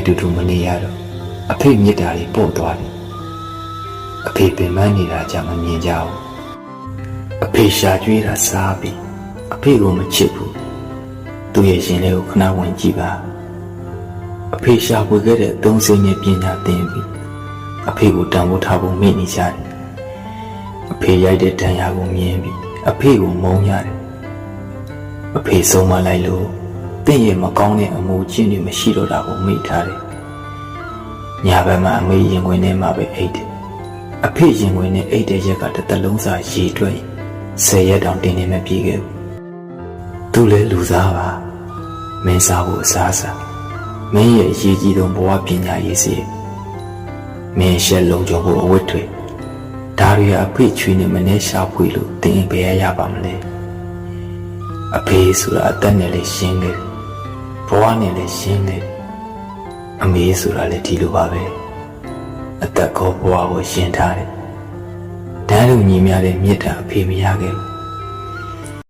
အတူတူမနေရတော့အဖေမြစ်တာတွေပို့သွားတယ်အဖေပင်ပန်းနေတာကြမမြင်ကြဘူးအဖေရှာကြွေးတာစားပြီးအဖေကိုမချစ်ဘူးသူ့ရဲ့ရှင်လေးကိုခဏဝင်ကြည့်ပါအဖေရှာဖွေခဲ့တဲ့အသုံးစင်းနဲ့ပညာသင်ပြီးအဖေကိုတန်ဖိုးထားဖို့မိနေကြတယ်အဖေရိုက်တဲ့တန်ရာကိုမြင်ပြီးအဖေကိုမုန်းရတယ်အဖေဆုံးမလိုက်လို့ တင့်ရဲ့မကောင်းတဲ့အမှုချင်းတွေမရှိတော့တာကိုမိထားတယ်ညာဘက်မှာအမေရင်ခွင်ထဲမှာပဲအိတ်တယ်အဖေရင်ခွင်နဲ့အိတ်တဲ့ရက်ကတစ်သက်လုံးစာရေတွက်ရင်ဆယ်ရက်တောင်တင်းနေမပြေခဲ့ဘူးသူလည်းလူသားပါမင်းစားဖို့အစားစားမင်းရဲ့အရေးကြီးဆုံးဘဝပညာရေးစီမင်းရှက်လုံးကြဖို့အဝတ်တွေဒါတွေကအဖေချွေးနဲ့မနေရှာဖွေလို့တင်းဘယ်ရရပါမလဲအဖေဆိုတာအသက်နဲ့လည်းရှင်းခဲ့တယ် ဘဝနဲ့လည်းရှင်းခဲ့တယ်အမေဆိုတာလည်းဒီလိုပါပဲအသက်ကောဘဝကိုရှင်းထားတယ်တန်းလူညီများတဲ့မြစ်တာအဖေမရခဲ့ဘူး